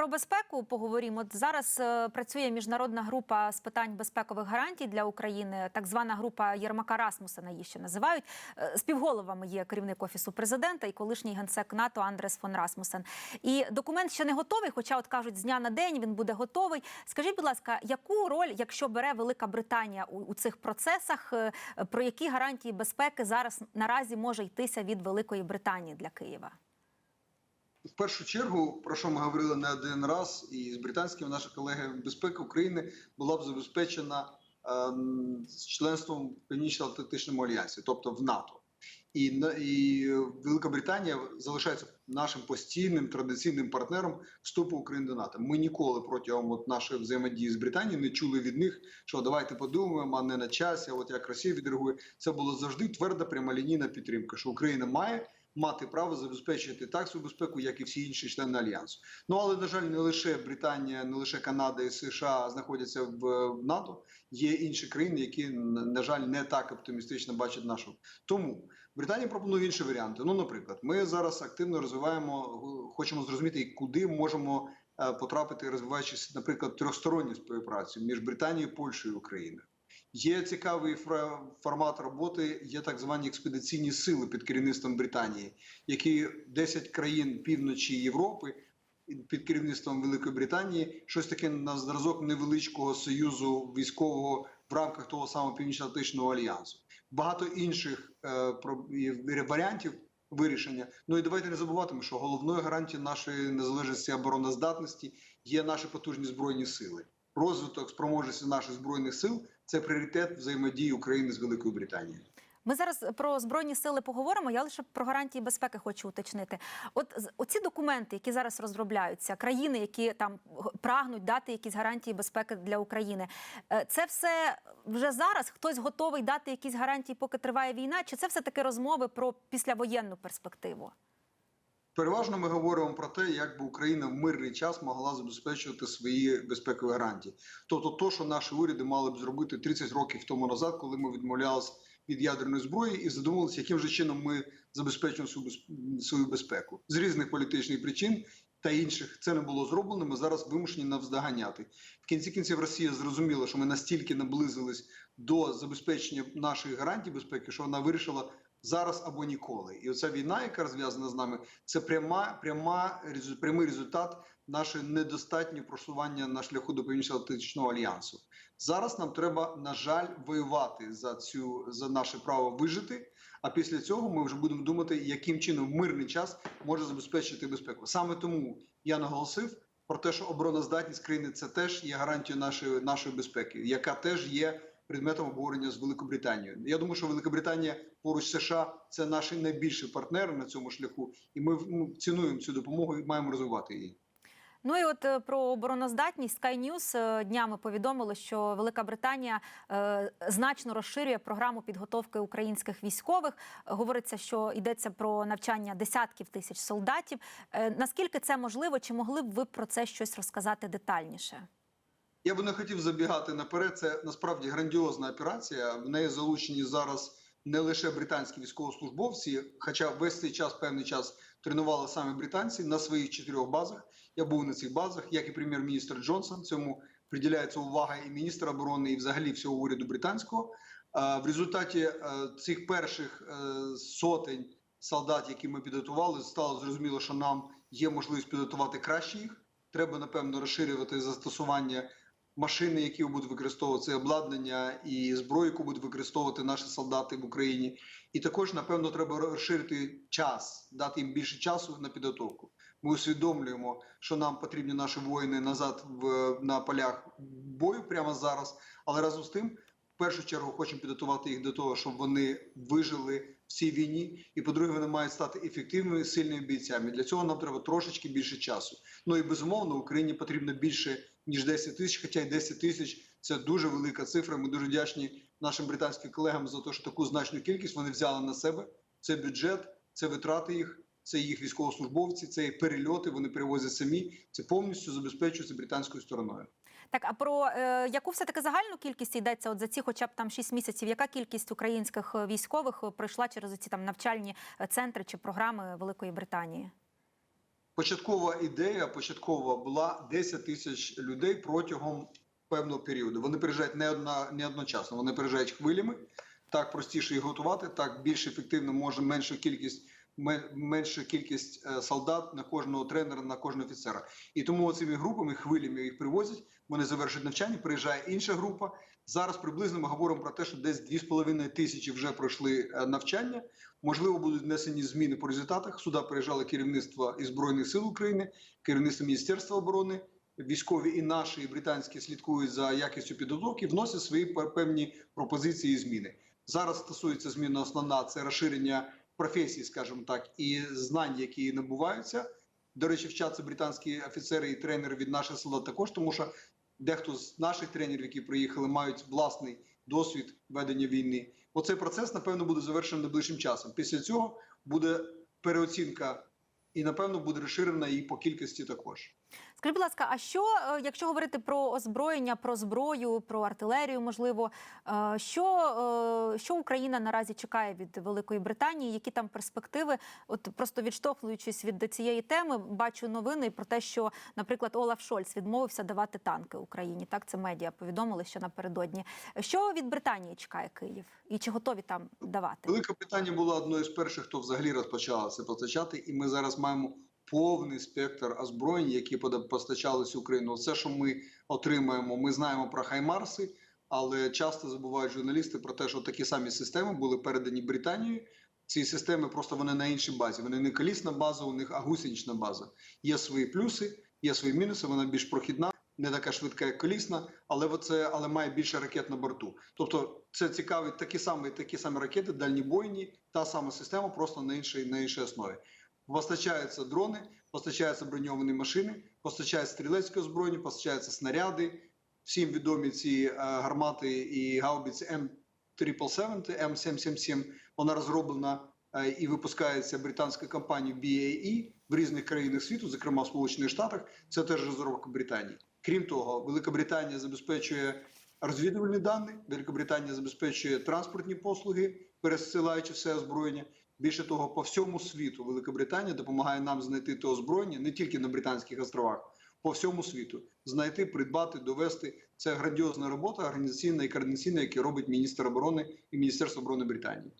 Про безпеку поговоримо. От зараз е, працює міжнародна група з питань безпекових гарантій для України, так звана група Єрмака Расмусена її ще називають. Е, Співголовами є керівник офісу президента і колишній генсек НАТО Андрес фон Расмусен. І документ ще не готовий, хоча от кажуть, з дня на день він буде готовий. Скажіть, будь ласка, яку роль, якщо бере Велика Британія у, у цих процесах, е, про які гарантії безпеки зараз наразі може йтися від Великої Британії для Києва? В першу чергу, про що ми говорили не один раз, і з британськими наші колеги безпека України була б забезпечена ем, з членством в Північно-Атлантичному альянсі, тобто в НАТО. І, і Велика Британія залишається нашим постійним традиційним партнером вступу України до НАТО. Ми ніколи протягом от нашої взаємодії з Британією не чули від них, що давайте подумаємо, а не на часі. От як Росія відреагує, це було завжди тверда прямолінійна підтримка, що Україна має мати право забезпечити так свою безпеку, як і всі інші члени альянсу. Ну але на жаль, не лише Британія, не лише Канада і США знаходяться в в НАТО. Є інші країни, які на жаль не так оптимістично бачать нашу. Тому Британія пропонує інші варіанти. Ну, наприклад, ми зараз активно розвиваємо, хочемо зрозуміти, куди можемо е, потрапити, розвиваючись, наприклад, трьохсторонню співпрацю між Британією, Польщею і Україною. Є цікавий формат роботи, є так звані експедиційні сили під керівництвом Британії, які 10 країн півночі Європи під керівництвом Великої Британії, щось таке на зразок невеличкого союзу військового в рамках того самого Північно-Атлантичного альянсу. Багато інших е, варіантів вирішення. Ну і давайте не забуватимемо, що головною гарантією нашої незалежності обороноздатності є наші потужні збройні сили. Розвиток спроможності наших збройних сил це пріоритет взаємодії України з Великою Британією. Ми зараз про збройні сили поговоримо. Я лише про гарантії безпеки хочу уточнити. От оці документи, які зараз розробляються, країни, які там прагнуть дати якісь гарантії безпеки для України, е, це все вже зараз хтось готовий дати якісь гарантії, поки триває війна, чи це все таки розмови про післявоєнну перспективу? Переважно ми говоримо про те, як би Україна в мирний час могла забезпечувати свої безпекові гарантії. Тобто, то, що наші уряди мали б зробити 30 років тому назад, коли ми відмовлялися від ядерної зброї і задумалися, яким же чином ми забезпечуємо свою безпеку з різних політичних причин. Та інших це не було зроблено. Ми зараз вимушені навздоганяти. В кінці кінців Росія зрозуміла, що ми настільки наблизились до забезпечення наших гарантій безпеки, що вона вирішила зараз або ніколи. І оця війна, яка розв'язана з нами, це пряма, пряма прямий результат нашого недостатнього просування на шляху до Північно-Атлантичного альянсу. Зараз нам треба, на жаль, воювати за цю за наше право вижити. А після цього ми вже будемо думати, яким чином мирний час може забезпечити безпеку. Саме тому я наголосив про те, що обороноздатність країни це теж є гарантією нашої нашої безпеки, яка теж є предметом обговорення з Великобританією. Я думаю, що Великобританія поруч США це наші найбільші партнери на цьому шляху, і ми ну, цінуємо цю допомогу і маємо розвивати її. Ну і от е, про обороноздатність Sky News е, днями повідомили, що Велика Британія е, значно розширює програму підготовки українських військових. Говориться, що йдеться про навчання десятків тисяч солдатів. Наскільки це можливо? Чи могли б ви про це щось розказати детальніше? Я би не хотів забігати наперед. Це насправді грандіозна операція. В неї залучені зараз не лише британські військовослужбовці, хоча весь цей час певний час тренували саме британці на своїх чотирьох базах. Я був на цих базах, як і прем'єр-міністр Джонсон. Цьому приділяється увага і міністр оборони, і взагалі всього уряду британського. В результаті е, цих перших е, сотень солдат, які ми підготували, стало зрозуміло, що нам є можливість підготувати краще їх. Треба напевно розширювати застосування машини, які будуть використовувати обладнання і зброю, яку будуть використовувати наші солдати в Україні. І також, напевно, треба розширити час, дати їм більше часу на підготовку. Ми усвідомлюємо, що нам потрібні наші воїни назад в на полях бою прямо зараз. Але разом з тим, в першу чергу, хочемо підготувати їх до того, щоб вони вижили в цій війні. І по-друге, вони мають стати ефективними сильними бійцями. Для цього нам треба трошечки більше часу. Ну і безумовно, Україні потрібно більше ніж 10 тисяч, хоча й 10 тисяч це дуже велика цифра. Ми дуже вдячні нашим британським колегам за те, що таку значну кількість вони взяли на себе. Це бюджет, це витрати їх, це їх військовослужбовці, це їх перельоти. Вони перевозять самі. Це повністю забезпечується британською стороною. Так, а про е, яку все таки загальну кількість йдеться от за ці, хоча б там 6 місяців? Яка кількість українських е, військових е, пройшла через ці там навчальні е, центри чи програми Великої Британії? початкова ідея початкова була 10 тисяч людей протягом певного періоду. Вони приїжджають не одна не одночасно. Вони приїжджають хвилями. Так простіше їх готувати, так більш ефективно може менша кількість менша кількість е, солдат на кожного тренера, на кожного офіцера. І тому цими групами хвилями їх привозять. Вони завершують навчання. Приїжджає інша група. Зараз приблизно ми говоримо про те, що десь 2,5 тисячі вже пройшли е, навчання. Можливо, будуть внесені зміни по результатах. Сюди приїжджали керівництво і збройних сил України, керівництво Міністерства оборони. Військові і наші, і британські слідкують за якістю підготовки, вносять свої певні пропозиції і зміни. Зараз стосується зміна основна це розширення професій, скажімо так, і знань, які набуваються. До речі, вчаться британські офіцери і тренери від наших солдат також, тому що дехто з наших тренерів, які приїхали, мають власний досвід ведення війни. Оцей процес, напевно, буде завершений найближчим часом. Після цього буде переоцінка, і напевно буде розширена і по кількості також. Скажіть, будь ласка, а що, е, якщо говорити про озброєння, про зброю, про артилерію, можливо, е, що, е, що Україна наразі чекає від Великої Британії? Які там перспективи? От просто відштовхуючись від цієї теми, бачу новини про те, що, наприклад, Олаф Шольц відмовився давати танки Україні. Так, це медіа повідомили ще напередодні. Що від Британії чекає Київ, і чи готові там давати? Велика Британія була одною з перших, хто взагалі розпочала це постачати, і ми зараз маємо повний спектр озброєнь, які постачалися Україну. Все, що ми отримаємо, ми знаємо про Хаймарси, але часто забувають журналісти про те, що такі самі системи були передані Британією. Ці системи просто вони на іншій базі. Вони не колісна база, у них а гусенична база. Є свої плюси, є свої мінуси. Вона більш прохідна, не така швидка, як колісна, але оце, але має більше ракет на борту. Тобто, це цікавить такі самі, такі самі ракети, дальнібойні, та сама система, просто на іншій, на іншій основі. Постачаються дрони, постачаються броньовані машини, постачається стрілецьке озброєння, постачаються снаряди. Всім відомі ці е, гармати і гаубиці М777, М777. Вона розроблена е, і випускається британською компанією BAE в різних країнах світу, зокрема в Сполучених Штатах. Це теж розробка Британії. Крім того, Велика Британія забезпечує розвідувальні дані, Велика Британія забезпечує транспортні послуги, пересилаючи все озброєння. Більше того, по всьому світу Велика Британія допомагає нам знайти те озброєння не тільки на Британських островах, по всьому світу знайти, придбати, довести. Це грандіозна робота організаційна і координаційна, яку робить міністр оборони і Міністерство оборони Британії.